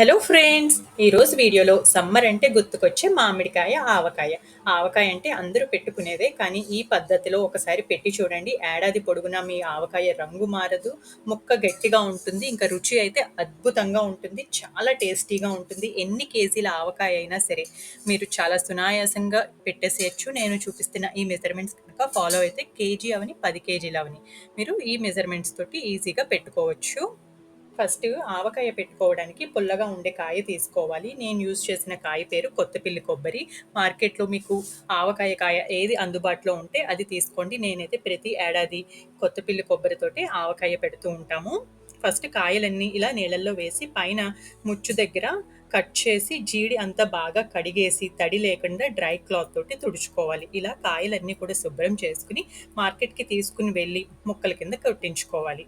Hello friends ఈరోజు వీడియోలో summer అంటే గుర్తుకొచ్చే మామిడికాయ ఆవకాయ. ఆవకాయ అంటే అందరూ పెట్టుకునేదే కానీ ఈ పద్ధతిలో ఒకసారి పెట్టి చూడండి. ఏడాది పొడుగునా మీ ఆవకాయ రంగు మారదు ముక్క గట్టిగా ఉంటుంది ఇంకా రుచి అయితే అద్భుతంగా ఉంటుంది చాలా టేస్టీగా ఉంటుంది. ఎన్ని కేజీల ఆవకాయ అయినా సరే మీరు చాలా సునాయాసంగా పెట్టేసేయచ్చు. నేను చూపిస్తున్న ఈ మెజర్మెంట్స్ కనుక ఫాలో అయితే కేజీ అవని పది కేజీలు అవని మీరు ఈ మెజర్మెంట్స్ తోటి ఈజీగా పెట్టుకోవచ్చు. ఫస్ట్ ఆవకాయ పెట్టుకోవడానికి పుల్లగా ఉండే కాయ తీసుకోవాలి. నేను యూజ్ చేసిన కాయ పేరు కొత్తపిల్లి కొబ్బరి. మార్కెట్లో మీకు ఆవకాయ కాయ ఏది అందుబాటులో ఉంటే అది తీసుకోండి. నేనైతే ప్రతి ఏడాది కొత్తపిల్లి కొబ్బరితోటి ఆవకాయ పెడుతూ ఉంటాము. ఫస్ట్ కాయలన్నీ ఇలా నీళ్ళల్లో వేసి పైన ముచ్చు దగ్గర కట్ చేసి జీడి అంతా బాగా కడిగేసి తడి లేకుండా డ్రై క్లాత్ తోటి తుడుచుకోవాలి. ఇలా కాయలన్నీ కూడా శుభ్రం చేసుకుని మార్కెట్కి తీసుకుని వెళ్ళి ముక్కల కింద కొట్టించుకోవాలి.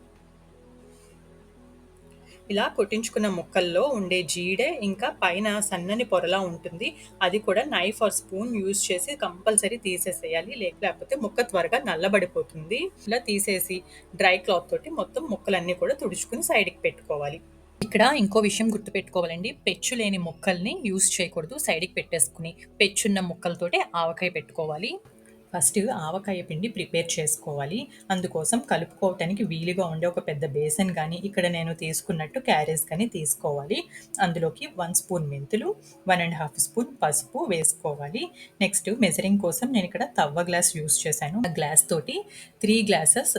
ఇలా కొట్టించుకున్న ముక్కల్లో ఉండే జీడే ఇంకా పైన సన్నని పొరలా ఉంటుంది. అది కూడా నైఫ్ ఆర్ స్పూన్ యూజ్ చేసి కంపల్సరీ తీసేసేయాలి. లేకపోతే ముక్క త్వరగా నల్లబడిపోతుంది. ఇలా తీసేసి డ్రై క్లాత్ తోటి మొత్తం ముక్కలన్నీ కూడా తుడుచుకుని సైడ్కి పెట్టుకోవాలి. ఇక్కడ ఇంకో విషయం గుర్తుపెట్టుకోవాలండి. పెచ్చు లేని ముక్కల్ని యూజ్ చేయకూడదు. సైడ్కి పెట్టేసుకుని పెచ్చున్న ముక్కలతోటే ఆవకాయ పెట్టుకోవాలి. ఫస్ట్ ఆవకాయ పిండి ప్రిపేర్ చేసుకోవాలి. అందుకోసం కలుపుకోవటానికి వీలుగా ఉండే ఒక పెద్ద బేసన్ కానీ ఇక్కడ నేను తీసుకున్నట్టు క్యారేజ్ కానీ తీసుకోవాలి. అందులోకి వన్ స్పూన్ మెంతులు వన్ అండ్ హాఫ్ స్పూన్ పసుపు వేసుకోవాలి. నెక్స్ట్ మెజరింగ్ కోసం నేను ఇక్కడ తవ్వ గ్లాస్ యూస్ చేశాను. ఆ గ్లాస్ తోటి త్రీ గ్లాసెస్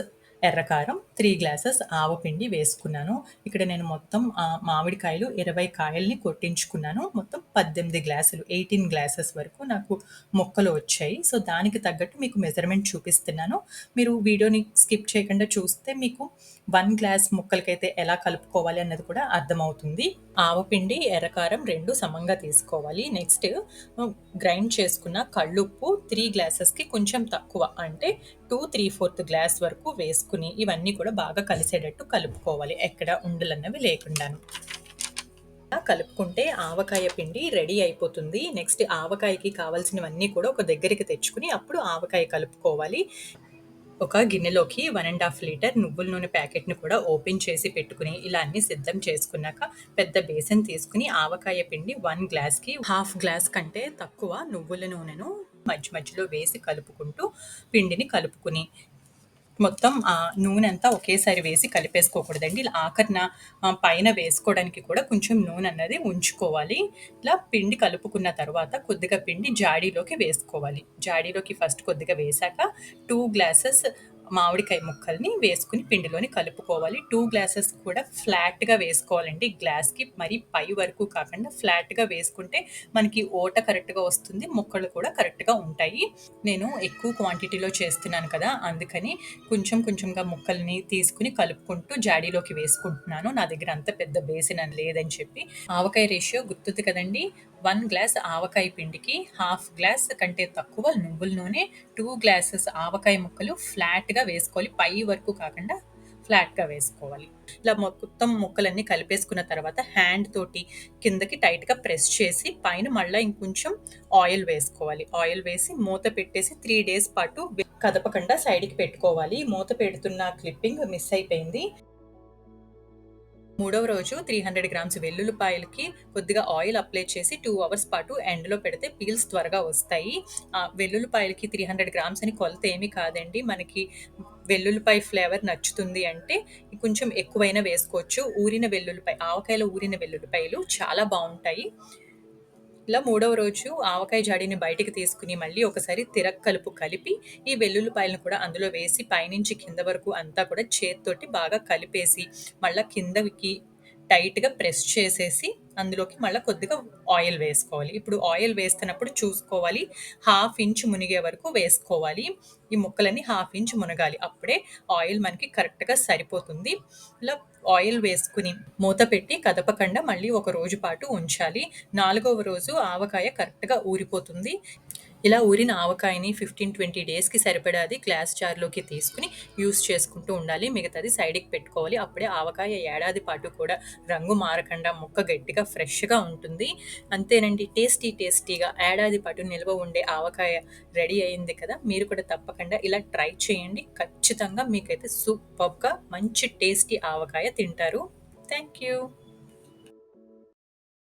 ఎర్రకారం త్రీ గ్లాసెస్ ఆవపిండి వేసుకున్నాను. ఇక్కడ నేను మొత్తం మామిడికాయలు ఇరవై కాయల్ని కొట్టించుకున్నాను. మొత్తం పద్దెనిమిది గ్లాసులు ఎయిటీన్ గ్లాసెస్ వరకు నాకు మొక్కలు వచ్చాయి. సో దానికి తగ్గట్టు మీకు మెజర్మెంట్ చూపిస్తున్నాను. మీరు వీడియోని స్కిప్ చేయకుండా చూస్తే మీకు వన్ గ్లాస్ ముక్కలకైతే ఎలా కలుపుకోవాలి అన్నది కూడా అర్థమవుతుంది. ఆవపిండి ఎర్రకారం రెండు సమంగా తీసుకోవాలి. నెక్స్ట్ గ్రైండ్ చేసుకున్న కళ్ళుప్పు త్రీ గ్లాసెస్కి కొంచెం తక్కువ. అంటే టూ త్రీ ఫోర్త్ గ్లాస్ వరకు వేసుకుని ఇవన్నీ కూడా బాగా కలిసేటట్టు కలుపుకోవాలి. ఎక్కడ ఉండలన్నవి లేకుండాను. కలుపుకుంటే ఆవకాయ పిండి రెడీ అయిపోతుంది. నెక్స్ట్ ఆవకాయకి కావాల్సినవన్నీ కూడా ఒక దగ్గరికి తెచ్చుకుని అప్పుడు ఆవకాయ కలుపుకోవాలి. ఒక గిన్నెలోకి వన్ అండ్ హాఫ్ లీటర్ నువ్వుల నూనె ప్యాకెట్ని కూడా ఓపెన్ చేసి పెట్టుకుని ఇలా అన్ని సిద్ధం చేసుకున్నాక పెద్ద బేసన్ తీసుకుని ఆవకాయ పిండి వన్ గ్లాస్కి హాఫ్ గ్లాస్ కంటే తక్కువ నువ్వుల నూనెను మధ్య మధ్యలో వేసి కలుపుకుంటూ పిండిని కలుపుకుని మొత్తం ఆ నూనె అంతా ఒకేసారి వేసి కలిపేసుకోకూడదండి. ఇలా ఆఖరిన పైన వేసుకోవడానికి కూడా కొంచెం నూనె అన్నది ఉంచుకోవాలి. ఇలా పిండి కలుపుకున్న తర్వాత కొద్దిగా పిండి జాడీలోకి వేసుకోవాలి. జాడీలోకి ఫస్ట్ కొద్దిగా వేశాక టూ గ్లాసెస్ మామిడికాయ ముక్కల్ని వేసుకుని పిండిలోని కలుపుకోవాలి. టూ గ్లాసెస్ కూడా ఫ్లాట్గా వేసుకోవాలండి. గ్లాస్కి మరి పై వరకు కాకుండా ఫ్లాట్గా వేసుకుంటే మనకి ఓట కరెక్ట్గా వస్తుంది. ముక్కలు కూడా కరెక్ట్గా ఉంటాయి. నేను ఎక్కువ క్వాంటిటీలో చేస్తున్నాను కదా అందుకని కొంచెం కొంచెంగా ముక్కల్ని తీసుకుని కలుపుకుంటూ జాడీలోకి వేసుకుంటున్నాను. నా దగ్గర అంత పెద్ద బేసిన్ అని లేదని చెప్పి. ఆవకాయ రేషియో గుర్తుంది కదండి? వన్ గ్లాస్ ఆవకాయ పిండికి హాఫ్ గ్లాస్ కంటే తక్కువ నువ్వుల నూనె టూ గ్లాసెస్ ఆవకాయ ముక్కలు ఫ్లాట్గా వేసుకోవాలి. పై వరకు కాకుండా ఫ్లాట్గా వేసుకోవాలి. ఇలా మొత్తం ముక్కలన్నీ కలిపేసుకున్న తర్వాత హ్యాండ్ తోటి కిందకి టైట్గా ప్రెస్ చేసి పైన మళ్ళీ ఇంకొంచెం ఆయిల్ వేసుకోవాలి. ఆయిల్ వేసి మూత పెట్టేసి త్రీ డేస్ పాటు కదపకుండా సైడ్కి పెట్టుకోవాలి. మూత పెడుతున్న క్లిప్పింగ్ మిస్ అయిపోయింది. మూడవ రోజు త్రీ హండ్రెడ్ గ్రామ్స్ వెల్లుల్లిపాయలకి కొద్దిగా ఆయిల్ అప్లై చేసి టూ అవర్స్ పాటు ఎండలో పెడితే పీల్స్ త్వరగా వస్తాయి. వెల్లుల్లిపాయలకి త్రీ హండ్రెడ్ గ్రామ్స్ అని కొలత ఏమీ కాదండి. మనకి వెల్లుల్లిపాయ ఫ్లేవర్ నచ్చుతుంది అంటే కొంచెం ఎక్కువైనా వేసుకోవచ్చు. ఊరిన వెల్లుల్లిపాయ ఆవకాయలో ఊరిన వెల్లుల్లిపాయలు చాలా బాగుంటాయి. ఇలా మూడవ రోజు ఆవకాయ జాడీని బయటికి తీసుకుని మళ్ళీ ఒకసారి తిరక్ కలుపు కలిపి ఈ వెల్లుల్లిపాయలను కూడా అందులో వేసి పైనుంచి కింద వరకు అంతా కూడా చేత్తోటి బాగా కలిపేసి మళ్ళీ కిందకి టైట్గా ప్రెస్ చేసేసి అందులోకి మళ్ళీ కొద్దిగా ఆయిల్ వేసుకోవాలి. ఇప్పుడు ఆయిల్ వేస్తున్నప్పుడు చూసుకోవాలి. హాఫ్ ఇంచ్ మునిగే వరకు వేసుకోవాలి. ఈ ముక్కలన్నీ హాఫ్ ఇంచ్ మునగాలి. అప్పుడే ఆయిల్ మనకి కరెక్ట్గా సరిపోతుంది. ఇలా ఆయిల్ వేసుకుని మూత పెట్టి కదపకుండా మళ్ళీ ఒక రోజు పాటు ఉంచాలి. నాలుగవ రోజు ఆవకాయ కరెక్ట్గా ఊరిపోతుంది. ఇలా ఊరిన ఆవకాయని ఫిఫ్టీన్ ట్వంటీ డేస్కి సరిపడాది గ్లాస్ జార్లోకి తీసుకుని యూస్ చేసుకుంటూ ఉండాలి. మిగతాది సైడ్కి పెట్టుకోవాలి. అప్పుడే ఆవకాయ ఏడాది పాటు కూడా రంగు మారకుండా ముక్క గట్టిగా ఫ్రెష్గా ఉంటుంది. అంతేనండి టేస్టీ టేస్టీగా ఏడాది పాటు నిల్వ ఉండే ఆవకాయ రెడీ అయింది కదా? మీరు కూడా తప్పకుండా ఇలా ట్రై చేయండి. ఖచ్చితంగా మీకైతే సూపర్గా మంచి టేస్టీ ఆవకాయ తింటారు. Thank you